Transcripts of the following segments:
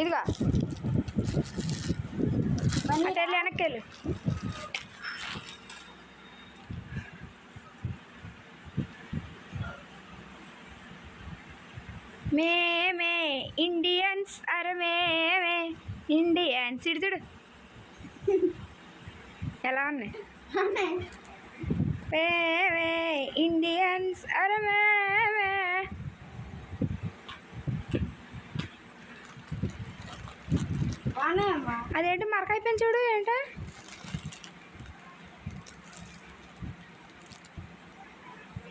ఇదిగో. అటు వెళ్ళి వెనక్కి వెళ్ళు. మేమే ఇండియన్స్ అరే మేమే ఇండియన్స్. ఇటు చూడు. ఎలా ఉన్నాయి? మేమే ఇండియన్స్ అరే మేమే బాగానే అమ్మా అదేంటి మరకైపోయింది చూడు ఏంట?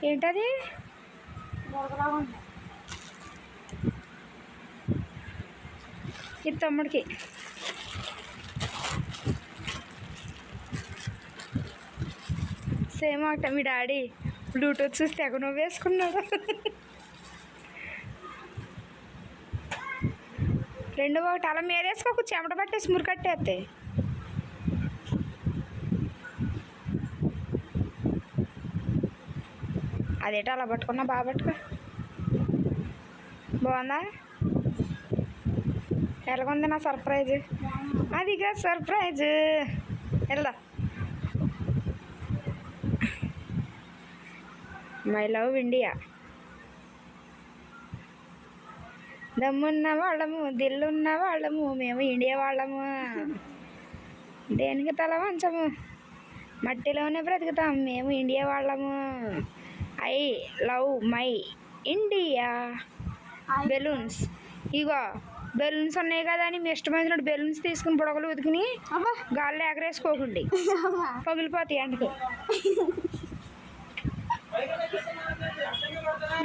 ఏంటది? ఇది తమ్ముడికి. సేమ్ ఒకట మీ డాడీ. బ్లూటూత్ చూసి తెగ నువ్వు వేసుకున్నాడు రెండు ఒకటి అలా మేరేసుకోకు చెమట పట్టేసి మురికట్టేస్తే అదేటో అలా పట్టుకున్నా బాగా పట్టుకో. బాగుందా? ఎలాగుంది నా సర్ప్రైజ్? అదిగా సర్ప్రైజ్. వెళ్దా మై లవ్ ఇండియా. దమ్మున్న వాళ్ళము దిల్లున్న వాళ్ళము మేము ఇండియా వాళ్ళము. దేనికి తల వంచము? మట్టిలోనే బ్రతుకుతాం మేము ఇండియా వాళ్ళము. I love my India. Balloons. Ego balloons ఉన్నాయి కదా అని మీ ఇష్టమైనటువంటి బెలూన్స్ తీసుకుని బుడగలు ఉతికిని గాల్లో ఎగరేసుకోకండి. పగిలిపోతాయి అందుకు.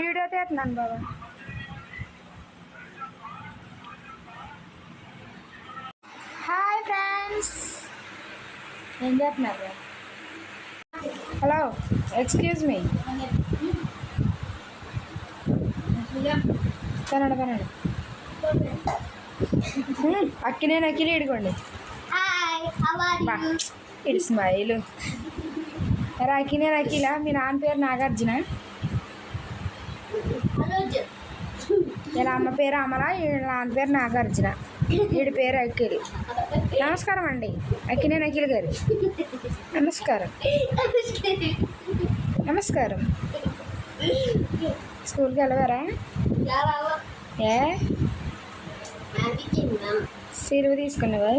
వీడియో తీస్తున్నాను బాబా హాయ్ ఫ్రెండ్స్ ఏం చేస్తున్నారు హలో ఎక్స్క్యూజ్ మీ కనండి కనండి అక్కినే నక్కిలి ఇడుకోండి. ఇటు స్మైల్. రాకినే రాకిలా మీ నాన్న పేరు నాగార్జున. ఇలా అమ్మ పేరు అమల వీళ్ళ నాన్న పేరు నాగార్జున. వీడి పేరు అఖిల్. నమస్కారం అండి. అక్కినే అఖిల్ గారు. నమస్కారం. నమస్కారం. స్కూల్కి వెళ్ళవారా ఏ? సిరువు తీసుకున్నావా?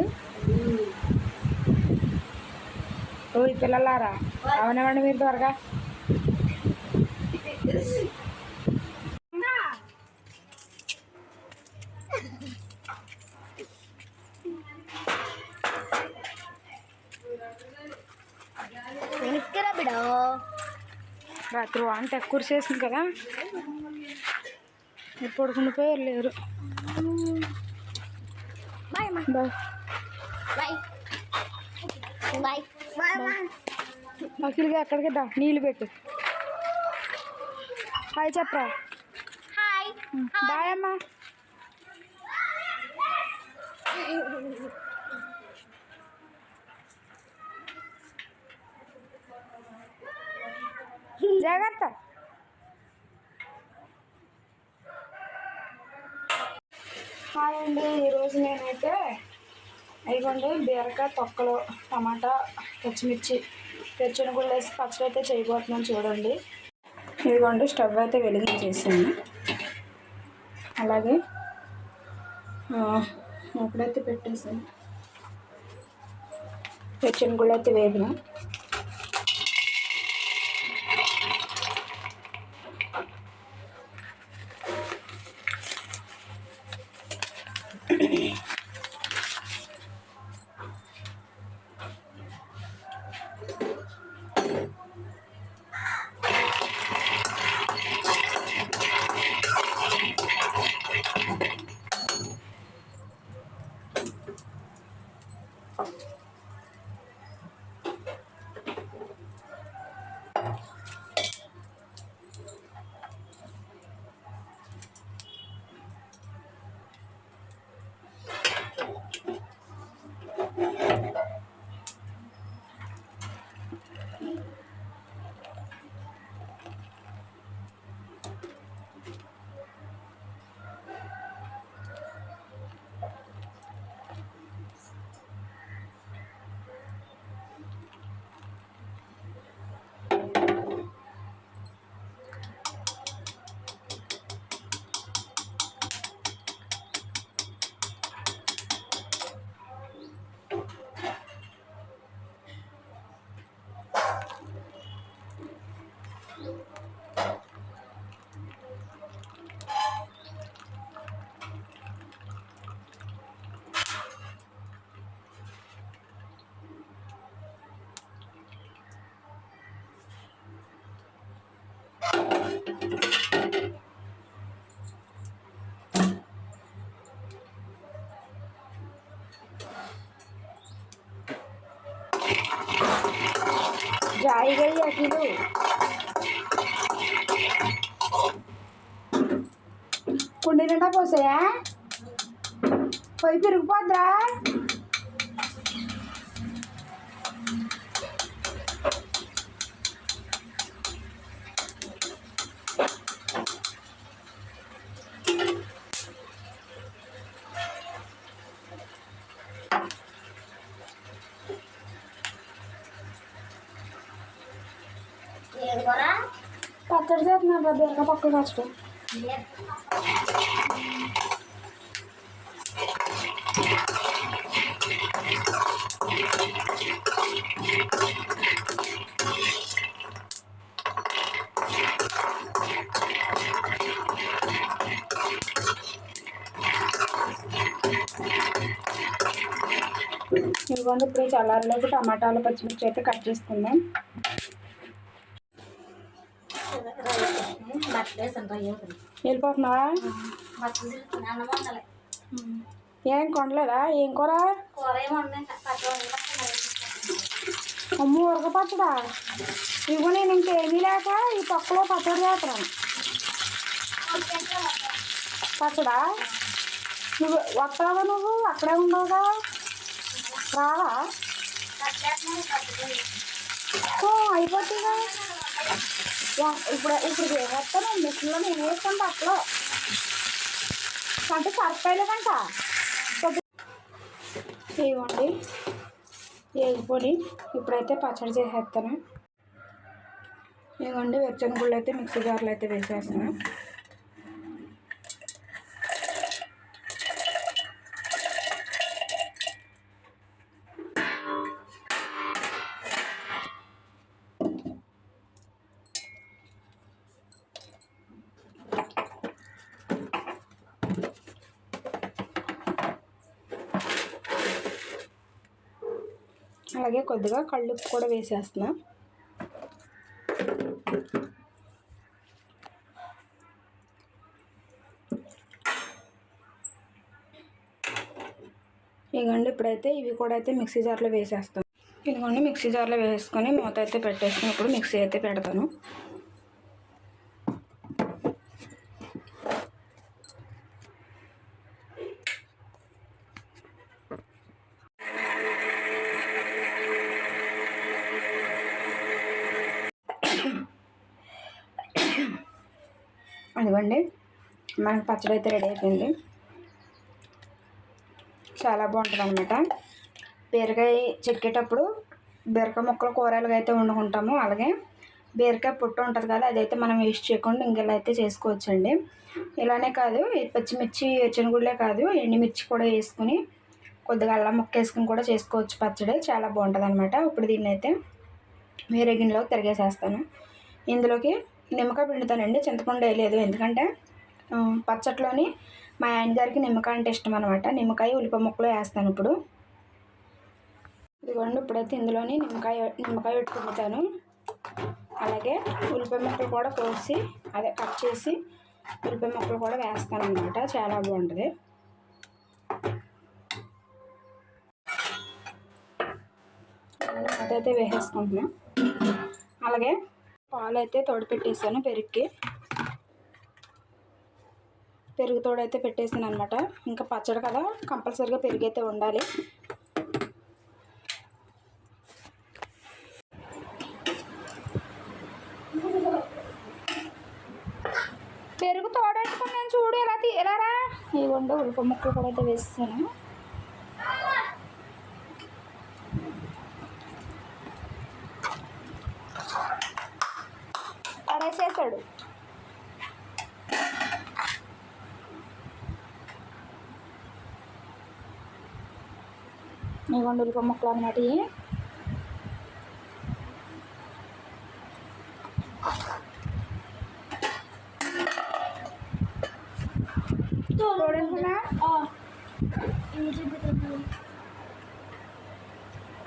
ఓ ఈ పిల్లలారా? అవునవండి మీరు త్వరగా? రాత్రి వంట ఎక్కువ చేసింది కదా. ఎప్పుడు ఉండిపోయారు లేరు. బాయ్ అమ్మా. బాయ్. అఖిల్గా అక్కడికి దా నీళ్ళు పెట్టు. హాయ్ చెప్పరా. హాయ్. బాయ్ అమ్మా జాగ్రత్త హాయ్ అండి ఈరోజు నేనైతే ఇదిగోండి బీరకాయ తొక్కలు టమాటా పచ్చిమిర్చి తెచ్చిన కూడా వేసి పచ్చడి అయితే చేయబోతున్నాను చూడండి. ఇదిగోండి స్టవ్ అయితే వెలిగించేసాను. అలాగే ఎప్పుడైతే పెట్టేసాను తెచ్చిన కూడా అయితే వేగినా జాయిగా అఖిలు కుండి నిండా పోసాయా పోయి పెరిగిపోద్రా పచ్చడి చేస్తున్నా బీరకాయ పక్కకు ఫస్ట్ ఇదిగోండి ఇప్పుడు చల్లారలోకి టమాటాలు పచ్చిమిర్చి అయితే కట్ చేసుకుందాం. వెళ్ళిపోతున్నావా? ఏం కొనలేదా? ఏం కూర? అమ్మ ఉరక పచ్చడా ఇవి నేను ఇంకేమీ లేక ఈ పక్కలో పచ్చడి చేస్తున్నాను. పచ్చడా? నువ్వు వస్తావా నువ్వు? అక్కడే ఉండవుగా? రావా? అయిపోతుందా ఇప్పుడు ఇప్పుడు వేస్తాను మిషన్లో నేను వేస్తాను బట్టలు అంటే సరిపోయలేదంట. ఇవ్వండి. వేగిపోయి ఇప్పుడైతే పచ్చడి చేసేస్తాను. ఇదిగోండి వెచ్చని గుళ్ళు అయితే మిక్సీ జార్లు అయితే వేసేస్తాను. అలాగే కొద్దిగా కళ్ళుప్పు కూడా వేసేస్తున్నా. ఇదిగోండి ఇప్పుడైతే ఇవి కూడా అయితే మిక్సీ జార్లో వేసేస్తాను ఇదిగోండి మిక్సీ జార్లో వేసుకొని మూత అయితే పెట్టేసుకుని ఇప్పుడు మిక్సీ అయితే పెడతాను. అదిగోండి మనకి పచ్చడి అయితే రెడీ అయిపోయింది. చాలా బాగుంటుంది అనమాట బీరకాయ చెక్కేటప్పుడు బీరకాయ ముక్కలు కూరలుగా అయితే వండుకుంటాము. అలాగే బీరకాయ పుట్టు ఉంటుంది కదా అదైతే మనం వేస్ట్ చేయకుండా ఇంకెలా అయితే చేసుకోవచ్చండి. ఇలానే కాదు ఈ పచ్చిమిర్చి చెనుగుళ్ళే కాదు ఎండుమిర్చి కూడా వేసుకుని కొద్దిగా అల్లం ముక్క వేసుకుని కూడా చేసుకోవచ్చు పచ్చడి. చాలా బాగుంటుంది అనమాట ఇప్పుడు దీన్ని అయితే వేరే గిన్నెలోకి తిరిగేసేస్తాను. ఇందులోకి నిమ్మకాయ పిండుతానండి చింతపండు వేయలేదు ఎందుకంటే పచ్చట్లోని మా ఆయన గారికి నిమ్మకాయ అంటే ఇష్టం అనమాట నిమ్మకాయ ఉల్లిపాయ ముక్కలు వేస్తాను ఇప్పుడు. ఇదిగోండి ఇప్పుడైతే ఇందులోని నిమ్మకాయ నిమ్మకాయ పెట్టుకుంటాను అలాగే ఉల్లిపాయ ముక్కలు కూడా కోసి అదే కట్ చేసి ఉల్లిపాయ ముక్కలు కూడా వేస్తాను అనమాట చాలా బాగుంటుంది. అదైతే వేసేసుకుంటున్నా. అలాగే పాలైతే తోడపెట్టేసాను తోడు పెరుగుకి పెరుగు తోడు అయితే పెట్టేసాను అనమాట ఇంకా పచ్చడి కదా కంపల్సరీగా పెరుగు అయితే ఉండాలి పెరుగు తోడెట్టుకున్నాను చూడు ఎలా తీ ఇవ్వండి ఉల్లిపాయ ముక్కలు కూడా అయితే వేస్తాను ఇవ్వండి ఉల్లిపాయ ముక్కలు అనమాట ఇవి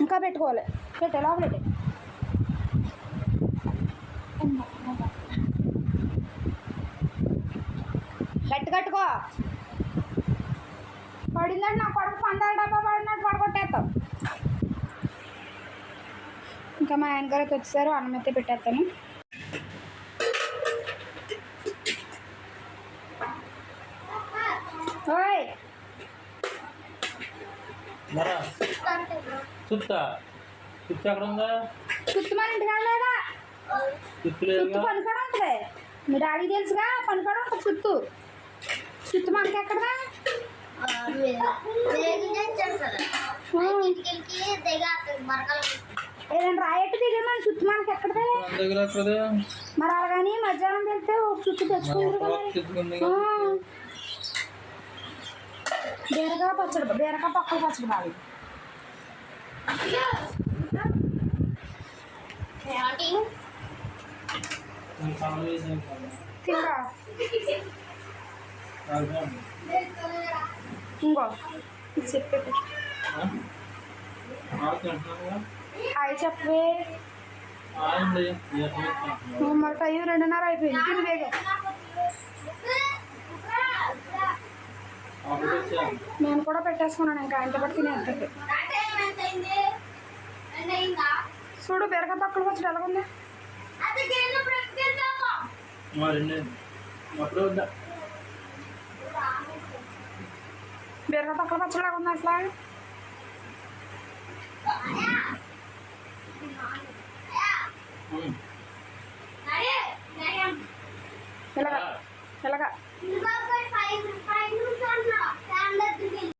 ఇంకా పెట్టుకోవాలి. పెట్టే లోపల గట్టి కట్టుకో. పడిందంటే నా కొడుకు పందాల డబ్బా పడినట్టు. పడగొట్టేస్తావు ఇంకా ఇంకా మా ఆయన గారు అయితే వచ్చేసారు అన్నం అయితే పెట్టేస్తాను ఓయ్ మరా చుత్తా చుత్తు ఎక్కడ ఉందా చుట్టూ మన ఇంటికి వెళ్ళలేదా చుత్తు చుట్టూ లేదుగా పనికాడ ఉంటుంది మీ డాడీ తెలుసుగా పనికాడ ఉంటుంది చుట్టూ చుట్టూ మనకి ఎక్కడదా ఏదైనా రాయట్టు దిగమని చుట్టూ మనకి ఎక్కడదే? మరి అలాగని మధ్యాహ్నం వెళ్తే ఒక చుట్టూ తెచ్చుకుంటారు. బీరకాయ పచ్చడి బీరకాయ పక్కల పచ్చడి బాగా. తింగా ఇంకో ఇది చెప్పేది. హాయ్ చెప్పవే. మరి టైం రెండున్నర అయిపోయింది. తిని వేగ. నేను కూడా పెట్టేసుకున్నాను ఇంకా. ఇంత పట్టి తినేస్తుంది చూడు బీరకాయ పక్కల పచ్చడి ఎలాగుంది అప్పుడు biar kata kata celah kena selain Terima kasih.